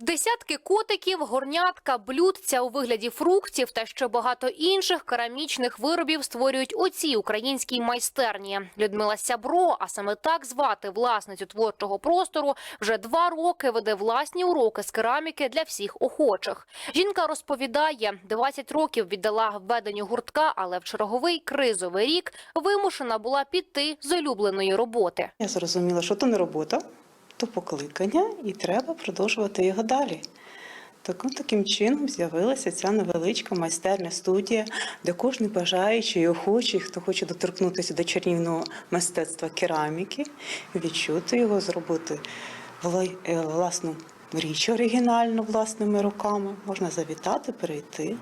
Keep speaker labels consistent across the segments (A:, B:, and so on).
A: Десятки котиків, горнятка, блюдця у вигляді фруктів та ще багато інших керамічних виробів створюють у цій українській майстерні. Людмила Сябро, а саме так звати власницю творчого простору, вже два роки веде власні уроки з кераміки для всіх охочих. Жінка розповідає, 20 років віддала введенню гуртка, але в черговий кризовий рік вимушена була піти з улюбленої роботи.
B: Я зрозуміла, що то не робота, то покликання, і треба продовжувати його далі. Так, от таким чином з'явилася ця невеличка майстерня студія, де кожен бажаючий і охочий, хто хоче доторкнутися до чарівного мистецтва кераміки, відчути його, зробити е, власну річ оригінальну власними руками, можна завітати, перейти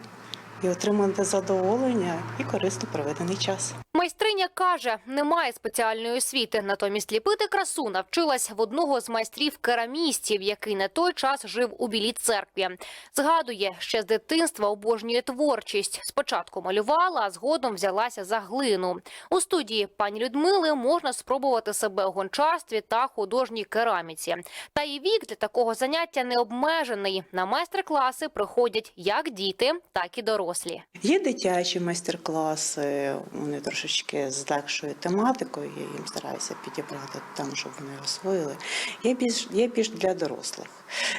B: і отримати задоволення і корисно проведений час.
A: Майстриня каже, немає спеціальної освіти. Натомість ліпити красу навчилась в одного з майстрів керамістів, який на той час жив у білій церкві. Згадує, ще з дитинства обожнює творчість. Спочатку малювала, а згодом взялася за глину. У студії пані Людмили можна спробувати себе у гончарстві та художній кераміці. Та і вік для такого заняття не обмежений. На майстер-класи приходять як діти, так і дорослі.
B: Є дитячі майстер-класи, вони трошечки з легшою тематикою, я їм стараюся підібрати там, щоб вони освоїли. Є більш, є більш для дорослих.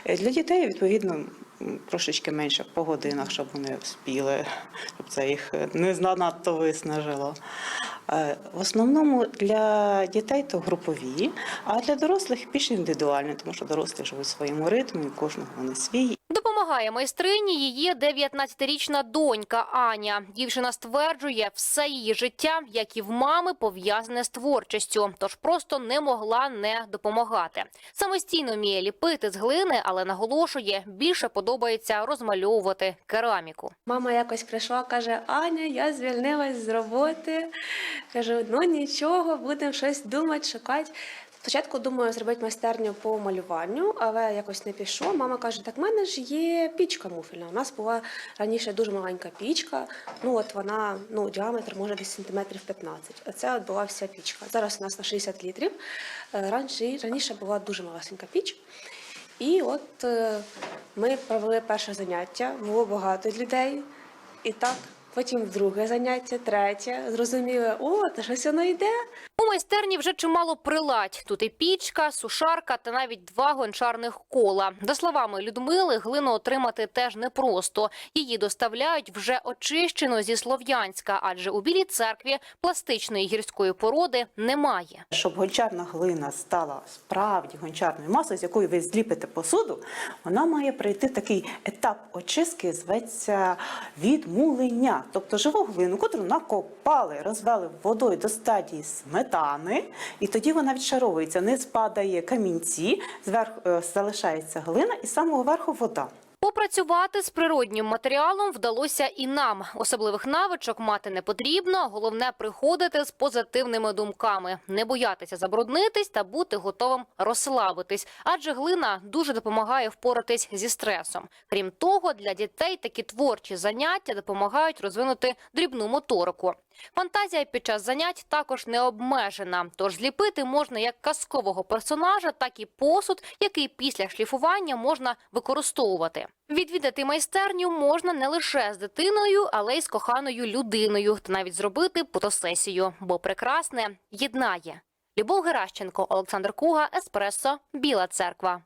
B: Е, Для дітей, відповідно, трошечки менше по годинах, щоб вони спіли, щоб це їх не занадто виснажило. Е, В основному для дітей то групові, а для дорослих більш індивідуальні, тому що дорослі живуть в своєму ритмі, кожного вони свій.
A: Допомагає майстрині її 19-річна донька Аня. Дівчина стверджує, все її життя, як і в мами, пов'язане з творчістю, тож просто не могла не допомагати. Самостійно вміє ліпити з глини, але наголошує, більше подобається розмальовувати кераміку.
C: Мама якось прийшла, каже: Аня, я звільнилась з роботи. Кажу, ну нічого, будемо щось думати, шукати. Спочатку думаю зробити майстерню по малюванню, але якось не пішло. Мама каже: так в мене ж є пічка муфельна. У нас була раніше дуже маленька пічка. Ну от вона ну діаметр може десь сантиметрів 15. Оце от була вся пічка. Зараз у нас на 60 літрів. Е, Раніше, раніше була дуже малесенька піч. І от е, ми провели перше заняття, було багато людей. І так, потім друге заняття, третє. Зрозуміли, о, та щось воно йде.
A: Майстерні вже чимало приладь. Тут і пічка, сушарка та навіть два гончарних кола. За словами Людмили, глину отримати теж непросто. Її доставляють вже очищено зі Слов'янська, адже у Білій церкві пластичної гірської породи немає.
B: Щоб гончарна глина стала справді гончарною масою, з якою ви зліпите посуду, вона має пройти такий етап очистки, зветься відмулення. Тобто живу глину, котру накопали, розвели водою до стадії сметани, і тоді вона відшаровується, не спадає камінці, зверху е, залишається глина і з самого верху вода.
A: Попрацювати з природнім матеріалом вдалося і нам. Особливих навичок мати не потрібно. Головне приходити з позитивними думками, не боятися забруднитись та бути готовим розслабитись. Адже глина дуже допомагає впоратись зі стресом. Крім того, для дітей такі творчі заняття допомагають розвинути дрібну моторику. Фантазія під час занять також не обмежена, тож зліпити можна як казкового персонажа, так і посуд, який після шліфування можна використовувати. Відвідати майстерню можна не лише з дитиною, але й з коханою людиною, та навіть зробити фотосесію, бо прекрасне єднає. Любов Геращенко, Олександр Куга, Еспресо, Біла Церква.